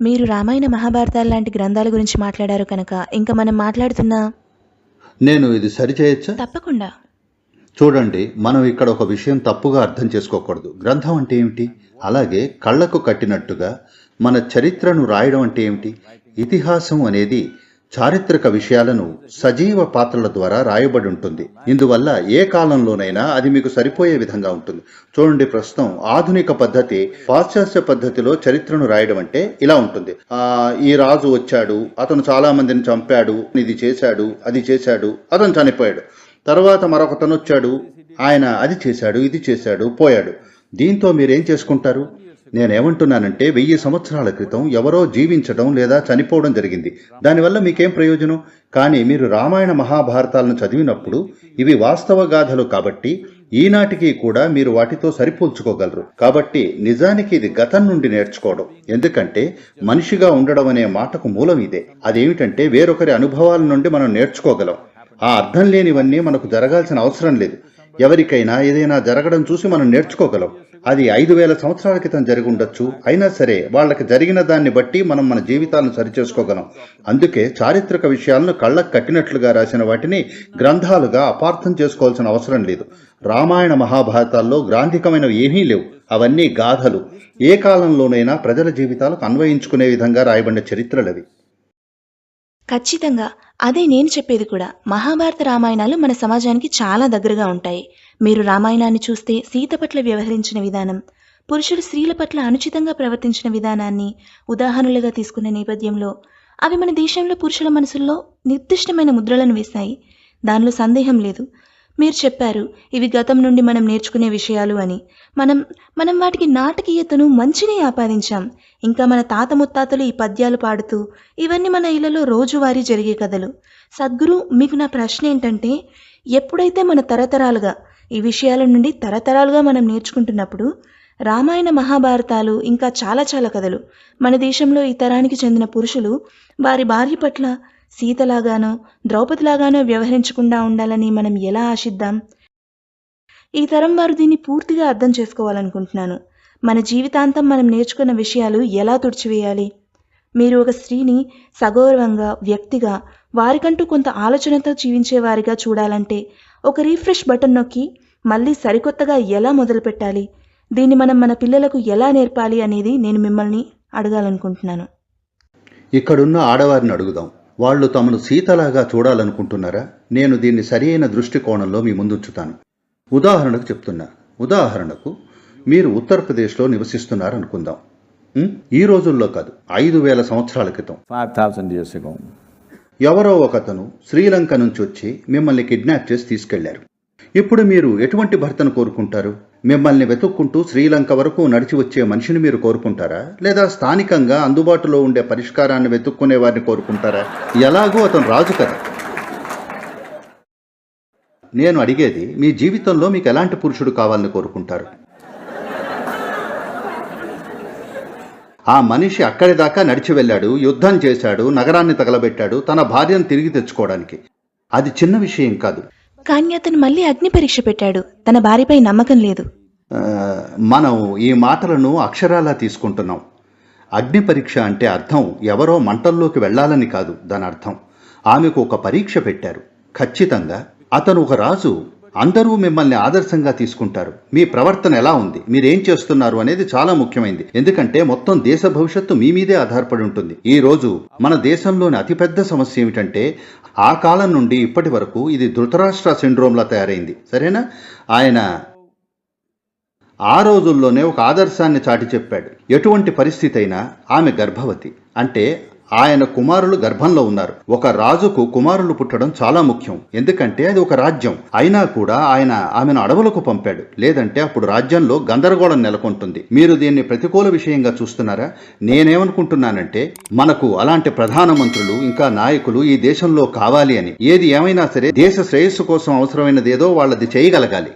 మీరు రామాయణ మహాభారతాలు లాంటి గ్రంథాల గురించి మాట్లాడారు కనుక ఇంకా మనం మాట్లాడుతున్న నేను ఇది సరిచేయచ్చా? తప్పకుండా. చూడండి మనం ఇక్కడ ఒక విషయం తప్పుగా అర్థం చేసుకోకూడదు. గ్రంథం అంటే ఏమిటి? అలాగే కళ్ళకు కట్టినట్టుగా మన చరిత్రను రాయడం అంటే ఏమిటి? ఇతిహాసం అనేది చారిత్రక విషయాలను సజీవ పాత్రల ద్వారా రాయబడి ఉంటుంది. ఇందువల్ల ఏ కాలంలోనైనా అది మీకు సరిపోయే విధంగా ఉంటుంది. చూడండి ప్రస్తుతం ఆధునిక పద్ధతి పాశ్చాత్య పద్ధతిలో చరిత్రను రాయడం అంటే ఇలా ఉంటుంది. ఆ ఈ రాజు వచ్చాడు అతను చాలా మందిని చంపాడు ఇది చేశాడు అది చేశాడు అతను చనిపోయాడు. తర్వాత మరొకతను వచ్చాడు ఆయన అది చేశాడు ఇది చేశాడు పోయాడు. దీంతో మీరేం చేసుకుంటారు? నేనేమంటున్నానంటే వెయ్యి సంవత్సరాల క్రితం ఎవరో జీవించడం లేదా చనిపోవడం జరిగింది. దానివల్ల మీకేం ప్రయోజనం? కానీ మీరు రామాయణ మహాభారతాలను చదివినప్పుడు ఇవి వాస్తవ గాథలు కాబట్టి ఈనాటికి కూడా మీరు వాటితో సరిపోల్చుకోగలరు. కాబట్టి నిజానికి ఇది గతం నుండి నేర్చుకోవడం. ఎందుకంటే మనిషిగా ఉండడం అనే మాటకు మూలం ఇదే. అదేమిటంటే వేరొకరి అనుభవాల నుండి మనం నేర్చుకోగలం. ఆ అర్థం లేనివన్నీ మనకు జరగాల్సిన అవసరం లేదు. ఎవరికైనా ఏదైనా జరగడం చూసి మనం నేర్చుకోగలం. అది ఐదు వేల సంవత్సరాల క్రితం జరిగి ఉండొచ్చు అయినా సరే వాళ్ళకి జరిగిన దాన్ని బట్టి మనం మన జీవితాలను సరిచేసుకోగలం. అందుకే చారిత్రక విషయాలను కళ్ళకు కట్టినట్లుగా రాసిన వాటిని గ్రంథాలుగా అపార్థం చేసుకోవాల్సిన అవసరం లేదు. రామాయణ మహాభారతాల్లో గ్రాంధికమైనవి ఏమీ లేవు. అవన్నీ గాథలు. ఏ కాలంలోనైనా ప్రజల జీవితాలకు అన్వయించుకునే విధంగా రాయబడిన చరిత్రలవి. ఖచ్చితంగా అదే నేను చెప్పేది కూడా. మహాభారత రామాయణాలు మన సమాజానికి చాలా దగ్గరగా ఉంటాయి. మీరు రామాయణాన్ని చూస్తే సీత పట్ల వ్యవహరించిన విధానం పురుషులు స్త్రీల పట్ల అనుచితంగా ప్రవర్తించిన విధానాన్ని ఉదాహరణలుగా తీసుకున్న నేపథ్యంలో అవి మన దేశంలో పురుషుల మనసుల్లో నిర్దిష్టమైన ముద్రలను వేశాయి. దానిలో సందేహం లేదు. మీరు చెప్పారు ఇవి గతం నుండి మనం నేర్చుకునే విషయాలు అని. మనం మనం వాటికి నాటకీయతను మంచిని ఆపాదించాం. ఇంకా మన తాత ముత్తాతలు ఈ పద్యాలు పాడుతూ ఇవన్నీ మన ఇళ్ళలో రోజువారీ జరిగే కథలు. సద్గురు మీకు నా ప్రశ్న ఏంటంటే ఎప్పుడైతే మన తరతరాలుగా ఈ విషయాల నుండి తరతరాలుగా మనం నేర్చుకుంటున్నప్పుడు రామాయణ మహాభారతాలు ఇంకా చాలా చాలా కథలు. మన దేశంలో ఈ తరానికి చెందిన పురుషులు వారి భార్య పట్ల సీతలాగానో ద్రౌపదిలాగానో వ్యవహరించకుండా ఉండాలని మనం ఎలా ఆశిద్దాం? ఈ తరం వారు దీన్ని పూర్తిగా అర్థం చేసుకోవాలనుకుంటున్నాను. మన జీవితాంతం మనం నేర్చుకున్న విషయాలు ఎలా తుడిచివేయాలి? మీరు ఒక స్త్రీని సగౌరవంగా వ్యక్తిగా వారికంటూ కొంత ఆలోచనతో జీవించేవారిగా చూడాలంటే ఒక రీఫ్రెష్ బటన్ నొక్కి మళ్ళీ సరికొత్తగా ఎలా మొదలు పెట్టాలి? దీన్ని మనం మన పిల్లలకు ఎలా నేర్పాలి అనేది నేను మిమ్మల్ని అడగాలనుకుంటున్నాను. ఇక్కడున్న ఆడవారిని అడుగుదాం. వాళ్ళు తమను సీతలాగా చూడాలనుకుంటున్నారా? నేను దీన్ని సరియైన దృష్టికోణంలో మీ ముందుంచుతాను. ఉదాహరణకు చెప్తున్నా. ఉదాహరణకు మీరు ఉత్తరప్రదేశ్లో నివసిస్తున్నారు అనుకుందాం ఉం? ఈ రోజుల్లో కాదు ఐదు వేల సంవత్సరాల క్రితం. 5,000 years ago. ఎవరో ఒకతను శ్రీలంక నుంచి వచ్చి మిమ్మల్ని కిడ్నాప్ చేసి తీసుకెళ్ళారు. ఇప్పుడు మీరు ఎటువంటి భర్తను కోరుకుంటారు? మిమ్మల్ని వెతుక్కుంటూ శ్రీలంక వరకు నడిచి వచ్చే మనిషిని మీరు కోరుకుంటారా? లేదా స్థానికంగా అందుబాటులో ఉండే పరిష్కారాన్ని వెతుక్కునే వారిని కోరుకుంటారా? ఎలాగో అతను రాజు కదా. నేను అడిగేది మీ జీవితంలో మీకు ఎలాంటి పురుషుడు కావాలని కోరుకుంటారు? ఆ మనిషి అక్కడి దాకా నడిచి వెళ్ళాడు యుద్ధం చేశాడు నగరాన్ని తగలబెట్టాడు తన భార్యను తిరిగి తెచ్చుకోవడానికి. అది చిన్న విషయం కాదు. కానీ అతను మళ్ళీ అగ్ని పరీక్ష పెట్టాడు. తన భార్యపై నమ్మకం లేదు. మనం ఈ మాటలను అక్షరాలా తీసుకుంటున్నాం. అగ్ని పరీక్ష అంటే అర్థం ఎవరో మంటల్లోకి వెళ్ళాలని కాదు దాని అర్థం. ఆమెకు ఒక పరీక్ష పెట్టారు. ఖచ్చితంగా అతను ఒక రాజు. అందరూ మిమ్మల్ని ఆదర్శంగా తీసుకుంటారు. మీ ప్రవర్తన ఎలా ఉంది? మీరేం చేస్తున్నారు అనేది చాలా ముఖ్యమైనది ఎందుకంటే మొత్తం దేశ భవిష్యత్తు మీ మీదే ఆధారపడి ఉంటుంది. ఈ రోజు మన దేశంలోని అతిపెద్ద సమస్య ఏమిటంటే ఆ కాలం నుండి ఇప్పటి వరకు ఇది ధృతరాష్ట్ర సిండ్రోమ్లా తయారైంది. సరేనా? ఆయన ఆ రోజుల్లోనే ఒక ఆదర్శాన్ని చాటి చెప్పాడు. ఎటువంటి పరిస్థితి అయినా ఆమె గర్భవతి. అంటే ఆయన కుమారులు గర్భంలో ఉన్నారు. ఒక రాజుకు కుమారులు పుట్టడం చాలా ముఖ్యం. ఎందుకంటే అది ఒక రాజ్యం. అయినా కూడా ఆయన ఆమెను అడవులకు పంపాడు. లేదంటే అప్పుడు రాజ్యంలో గందరగోళం నెలకొంటుంది. మీరు దీన్ని ప్రతికూల విషయంగా చూస్తున్నారా? నేనేమనుకుంటున్నానంటే మనకు అలాంటి ప్రధానమంత్రులు ఇంకా నాయకులు ఈ దేశంలో కావాలి అని. ఏది ఏమైనా సరే దేశ శ్రేయస్సు కోసం అవసరమైనదేదో వాళ్ళది చేయగలగాలి.